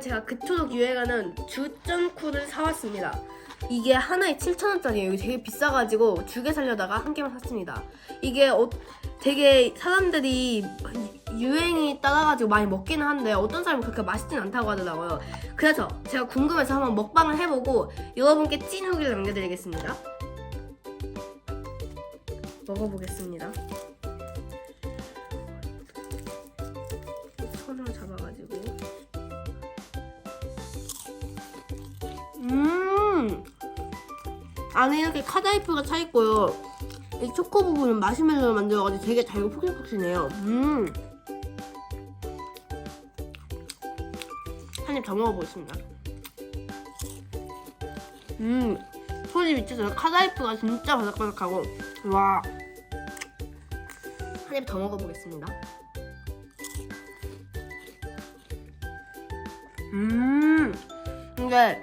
제가 그토록 유행하는 주전쿠를 사왔습니다. 이게 하나에 7,000원짜리예요. 이게 되게 비싸가지고 두 개 살려다가 한 개만 샀습니다. 이게 어, 되게 사람들이 유행이 따라가지고 많이 먹기는 한데 어떤 사람은 그렇게 맛있진 않다고 하더라고요. 그래서 제가 궁금해서 한번 먹방을 해보고 여러분께 찐 후기를 남겨드리겠습니다. 먹어보겠습니다. 손으로 잡아 안에 이렇게 카다이프가 차 있고요. 이 초코 부분은 마시멜로를 만들어가지고 되게 달고 폭신폭신해요. 음. 한 입 더 먹어보겠습니다. 음. 소리 미쳐서 카다이프가 진짜 바삭바삭하고 와. 한 입 더 먹어보겠습니다. 음. 근데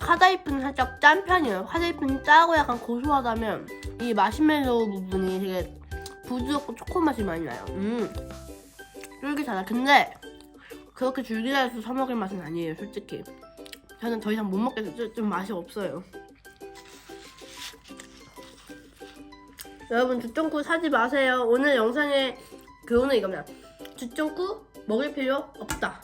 카다이프는 살짝 짠 편이에요. 카다이프는 짜고 약간 고소하다면 이 마시멜로우 부분이 되게 부드럽고 초코 맛이 많이 나요. 음, 쫄깃하다. 근데 그렇게 줄기다해서 사 먹을 맛은 아니에요, 솔직히. 저는 더 이상 못 먹겠어요. 좀, 좀 맛이 없어요. 여러분 주쫑꾸 사지 마세요. 오늘 영상의 교훈은 이겁니다. 주쫑꾸 먹을 필요 없다.